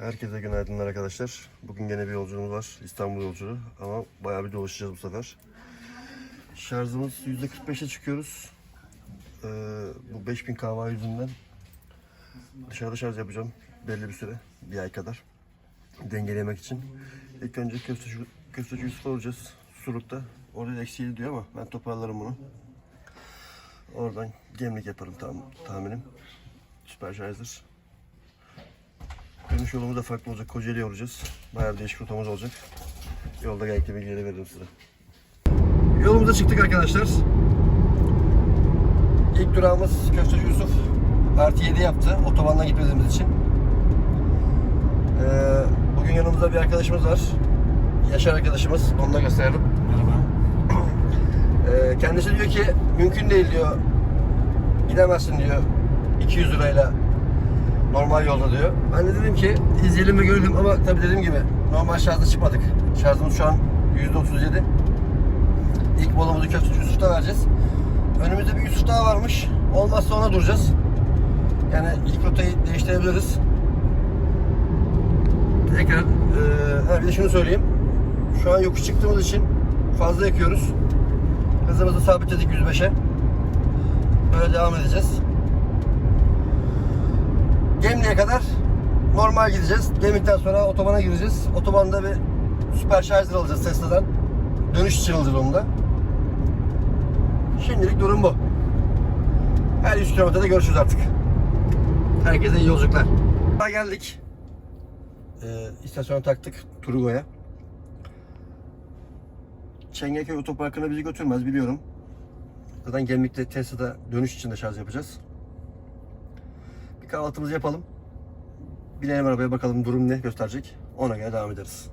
Herkese günaydınlar arkadaşlar. Bugün gene bir yolculuğumuz var. İstanbul yolculuğu ama bayağı bir dolaşacağız bu sefer. Şarjımız %45'e çıkıyoruz. Ee, bu 5000 kahve yüzünden dışarıda şarj yapacağım belli bir süre. Bir ay kadar. Dengelemek için. İlk önce köfteci, köfteci Yusuf'a olacağız. Suruk'ta. Orada da eksiği diyor ama ben toparlarım bunu. Oradan gemlik yaparım tam, tahminim. Süper şarjdır. Dönüş yolumuz da farklı olacak. Kocaeli'ye olacağız. Bayağı değişik rotamız olacak. Yolda gerekli bilgileri veririm size. Yolumuza çıktık arkadaşlar. İlk durağımız Köfteci Yusuf. Artı 7 yaptı otobandan gitmediğimiz için. Ee, bugün yanımızda bir arkadaşımız var. Yaşar arkadaşımız. Onu da gösterelim. Merhaba. Ee, kendisi diyor ki mümkün değil diyor. Gidemezsin diyor 200 lirayla normal yolda diyor. Ben de dedim ki izleyelim ve görelim ama tabii dediğim gibi normal şarjda çıkmadık. Şarjımız şu an %37. İlk molamızı Köfteci Yusuf'ta vereceğiz. Önümüzde bir Yusuf daha varmış. Olmazsa ona duracağız. Yani ilk rotayı değiştirebiliriz. Tekrar ha bir de şunu söyleyeyim. Şu an yokuş çıktığımız için fazla yakıyoruz. Hızımızı sabitledik 105'e. Böyle devam edeceğiz. Gemliğe kadar normal gideceğiz. Gemlikten sonra otobana gireceğiz. Otobanda bir süper şarjır alacağız Tesla'dan. Dönüş için alacağız onu da. Şimdilik durum bu. Her 100 kilometrede görüşürüz artık. Herkese iyi yolculuklar. Daha geldik. Ee, istasyona taktık Turgo'ya. Çengelköy Otoparkı'na bizi götürmez biliyorum. Zaten Gemlik'te Tesla'da dönüş için de şarj yapacağız. Kahvaltımızı yapalım. Binelim arabaya bakalım durum ne gösterecek. Ona göre devam ederiz.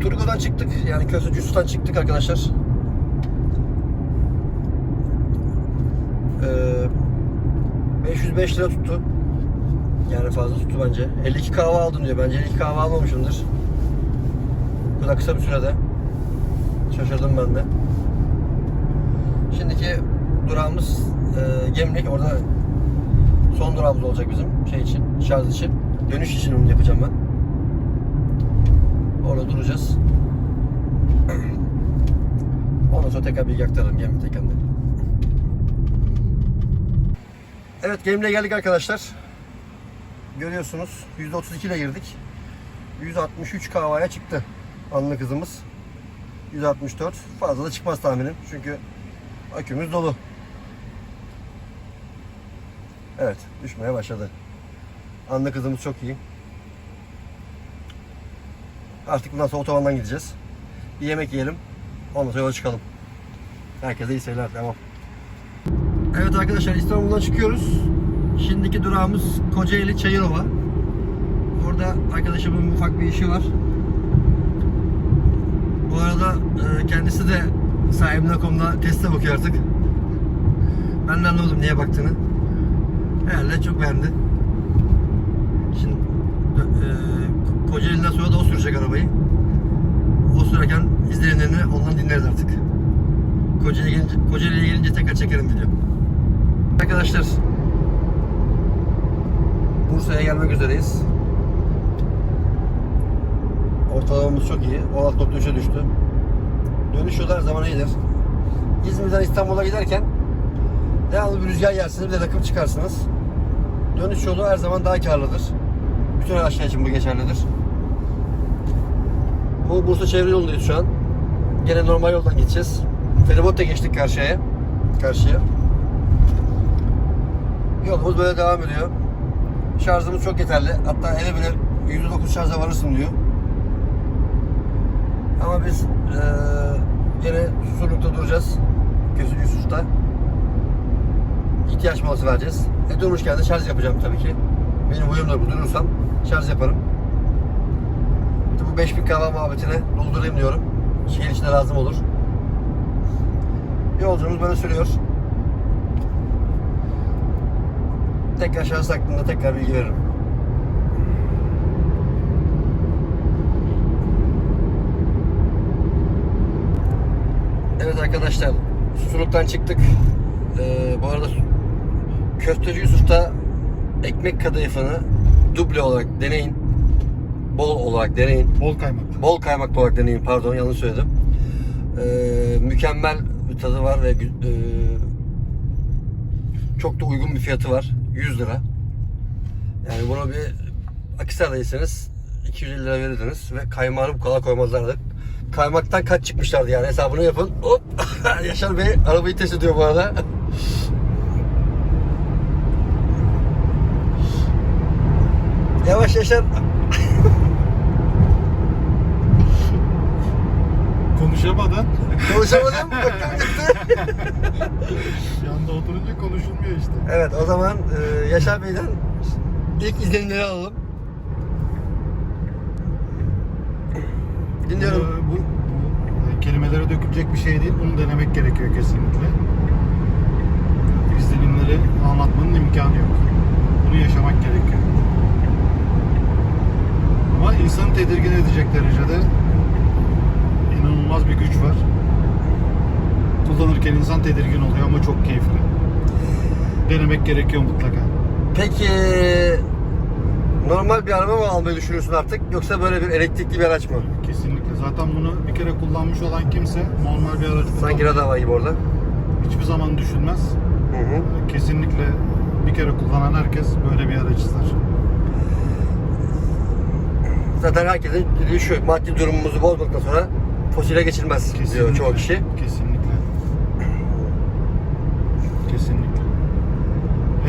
Turgo'dan çıktık. Yani Yusuf'tan çıktık arkadaşlar. Ee, 505 lira tuttu. Yani fazla tuttu bence. 52 kahve aldım diyor. Bence 52 kahve almamışımdır. Bu kadar kısa bir sürede. Şaşırdım ben de. Şimdiki durağımız e, Gemlik. Orada son durağımız olacak bizim şey için, şarj için. Dönüş için onu yapacağım ben. Orada duracağız. Ondan sonra tekrar bilgi aktarırım Gemlik'te kendine. Evet Gemlik'e geldik arkadaşlar. Görüyorsunuz %32 ile girdik. 163 kahvaya çıktı anlık hızımız. 164. Fazla da çıkmaz tahminim. Çünkü akümüz dolu. Evet düşmeye başladı. Anlık hızımız çok iyi. Artık bundan sonra otobandan gideceğiz. Bir yemek yiyelim. Ondan sonra yola çıkalım. Herkese iyi seyirler. Devam. Evet arkadaşlar İstanbul'dan çıkıyoruz. Şimdiki durağımız Kocaeli Çayırova. Orada arkadaşımın ufak bir işi var. Bu arada e, kendisi de sahibine.com'da teste bakıyor artık. Ben de anlamadım niye baktığını. Herhalde çok beğendi. Şimdi e, Kocaeli'den sonra da o sürecek arabayı. O sürerken izlenimlerini ondan dinleriz artık. Kocaeli'ye gelince, Kocaeli'ye gelince tekrar çekerim video. Arkadaşlar Bursa'ya gelmek üzereyiz. Ortalamamız çok iyi. 16.3'e düştü. Dönüş yolu her zaman iyidir. İzmir'den İstanbul'a giderken devamlı bir rüzgar yersiniz bir de rakım çıkarsınız. Dönüş yolu her zaman daha karlıdır. Bütün araçlar için bu geçerlidir. Bu Bursa çevre yolundayız şu an. Gene normal yoldan gideceğiz. Feribotla geçtik karşıya. Karşıya. Yolumuz böyle devam ediyor. Şarjımız çok yeterli. Hatta eve bile %9 şarja varırsın diyor. Ama biz eee gene Susurluk'ta duracağız. Gözü Yusuf'ta. İhtiyaç molası vereceğiz. E durmuşken de şarj yapacağım tabii ki. Benim huyum da bu. Durursam şarj yaparım. De bu 5000 kahve muhabbetine doldurayım diyorum. Şehir içinde lazım olur. Yolculuğumuz böyle sürüyor. Tekrar şahıs hakkında tekrar bilgi veririm. Evet arkadaşlar, Susurluk'tan çıktık. Ee, bu arada Köfteci Yusuf'ta ekmek kadayıfını duble olarak deneyin. Bol olarak deneyin. Bol kaymaklı. Bol kaymaklı olarak deneyin. Pardon yanlış söyledim. Ee, mükemmel bir tadı var ve e, çok da uygun bir fiyatı var. 100 lira. Yani bunu bir Akisar'daysanız 250 lira verirdiniz ve kaymağını bu kadar koymazlardı. Kaymaktan kaç çıkmışlardı yani hesabını yapın. Hop! Yaşar Bey arabayı test ediyor bu arada. Yavaş Yaşar. Konuşamadan Konuşamadım. Baktım gitti. yanda oturunca konuşulmuyor işte. Evet o zaman e, Yaşar Bey'den ilk izlenimleri alalım. Dinliyorum. Ee, Bu, kelimelere dökülecek bir şey değil. Bunu denemek gerekiyor kesinlikle. İzlenimleri anlatmanın imkanı yok. Bunu yaşamak gerekiyor. Ama insanı tedirgin edecek derecede inanılmaz bir güç var. Kullanırken insan tedirgin oluyor ama çok keyifli. Denemek gerekiyor mutlaka. Peki normal bir araba mı almayı düşünüyorsun artık yoksa böyle bir elektrikli bir araç mı? Kesinlikle. Zaten bunu bir kere kullanmış olan kimse normal bir araç Sanki kullanmayı radar gibi orada. hiçbir zaman düşünmez. Hı hı. Kesinlikle bir kere kullanan herkes böyle bir araç ister. Zaten herkesin dediği şu maddi durumumuzu bozmaktan sonra fosile geçilmez diyor çoğu kişi. Kesinlikle. Kesinlikle.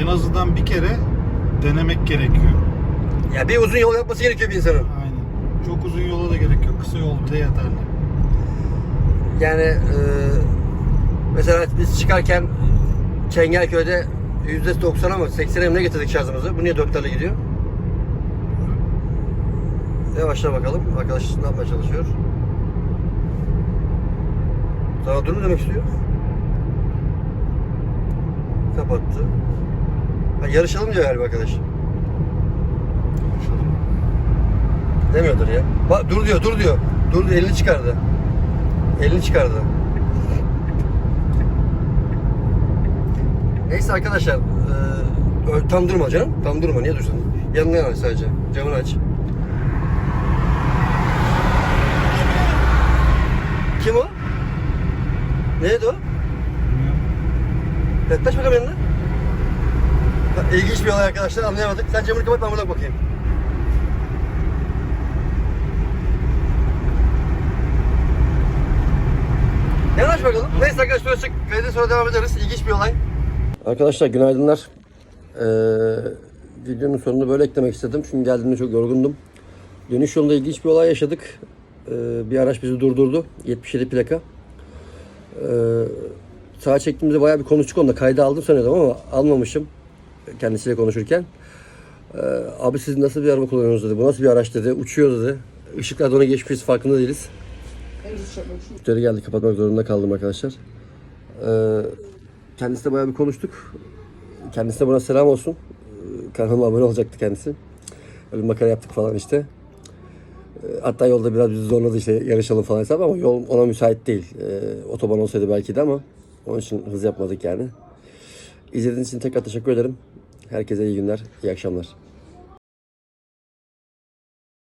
En azından bir kere denemek gerekiyor. Ya bir uzun yol yapması gerekiyor bir insanın. Çok uzun yola da gerek yok. Kısa yol bile yeterli. Yani e, mesela biz çıkarken Çengelköy'de %90 ama 80'e mi ne getirdik şarjımızı? Bu niye dörtlerle gidiyor? Yavaşla bakalım. Arkadaş ne yapmaya çalışıyor? Sana dur mu demek istiyor? Kapattı. Ha, yarışalım diyor galiba arkadaş. Konuşalım. Demiyordur ya. Bak dur diyor, dur diyor. Dur diyor, elini çıkardı. Elini çıkardı. Neyse arkadaşlar, ö- tam durma canım. Tam durma, niye dursun? Yanına yanaş sadece. Camını aç. Kim o? Neydi o? Yaklaş bakalım yanına. İlginç bir olay arkadaşlar, anlayamadık. Sen camını kapat, ben buradan bakayım. Yanaş bakalım. Neyse arkadaşlar açık. Kaydı sonra devam ederiz. İlginç bir olay. Arkadaşlar günaydınlar. Ee, videonun sonunu böyle eklemek istedim. Çünkü geldiğimde çok yorgundum. Dönüş yolunda ilginç bir olay yaşadık. Ee, bir araç bizi durdurdu. 77 plaka. Ee, sağa çektiğimizde bayağı bir konuştuk onunla. Kayda aldım sanıyordum ama almamışım. Kendisiyle konuşurken. Ee, abi siz nasıl bir araba kullanıyorsunuz dedi. Bu nasıl bir araç dedi. Uçuyor dedi. Işıklar da ona geçmiş farkında değiliz. Müşteri geldi kapatmak zorunda kaldım arkadaşlar. Ee, kendisiyle bayağı bir konuştuk. Kendisine buna selam olsun. Ee, Kanalıma abone olacaktı kendisi. Öyle bir makara yaptık falan işte. Ee, Hatta yolda biraz bizi zorladı işte yarışalım falan hesap ama yol ona müsait değil. Ee, otoban olsaydı belki de ama onun için hız yapmadık yani. İzlediğiniz için tekrar teşekkür ederim. Herkese iyi günler, iyi akşamlar.